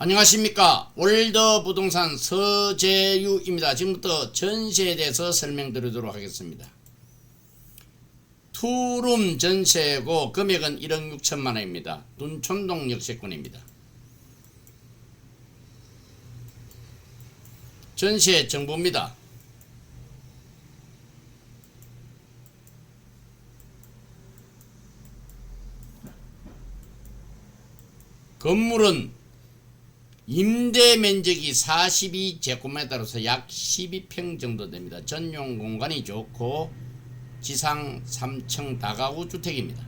안녕하십니까 월드 부동산 서재유입니다. 지금부터 전세에 대해서 설명드리도록 하겠습니다. 투룸 전세고 금액은 1억 6천만 원입니다. 둔촌동 역세권입니다. 전세 정보입니다. 건물은 임대 면적이 42제곱미터로서 약 12평 정도 됩니다. 전용 공간이 좋고 지상 3층 다가구 주택입니다.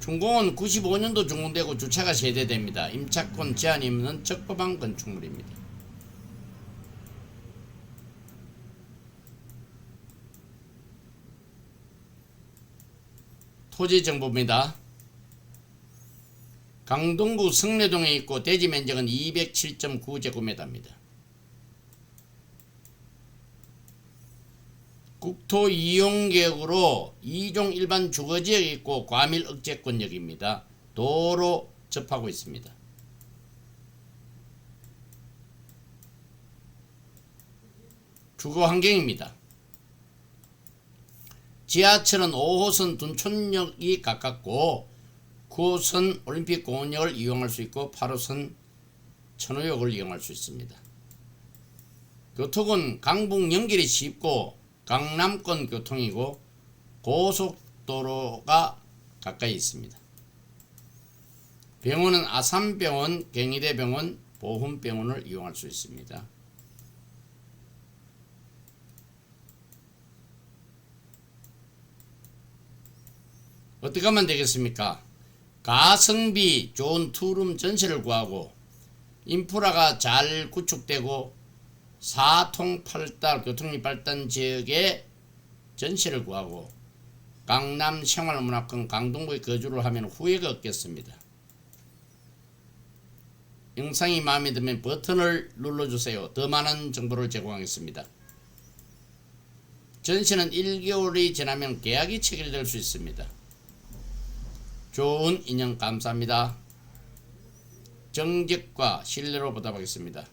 준공은 95년도 준공되고 주차가 세대됩니다. 임차권 제한이 없는 적법한 건축물입니다. 토지 정보입니다. 강동구 성내동에 있고 대지 면적은 207.9제곱미터입니다. 국토 이용 계획으로 2종 일반 주거 지역에 있고 과밀 억제권역입니다. 도로 접하고 있습니다. 주거 환경입니다. 지하철은 5호선 둔촌역이 가깝고 9호선 올림픽 공원역을 이용할 수 있고 8호선 천호역을 이용할 수 있습니다. 교통은 강북 연결이 쉽고 강남권 교통이고 고속도로가 가까이 있습니다. 병원은 아산병원, 경희대병원, 보훈병원을 이용할 수 있습니다. 어떻게 하면 되겠습니까? 가성비 좋은 투룸 전세를 구하고 인프라가 잘 구축되고 사통팔달 교통이 발달 지역에 전세를 구하고 강남 생활문화권 강동구에 거주를 하면 후회가 없겠습니다. 영상이 마음에 들면 버튼을 눌러주세요. 더 많은 정보를 제공하겠습니다. 전세는 1개월이 지나면 계약이 체결될 수 있습니다. 좋은 인연 감사합니다. 정직과 신뢰로 보답하겠습니다.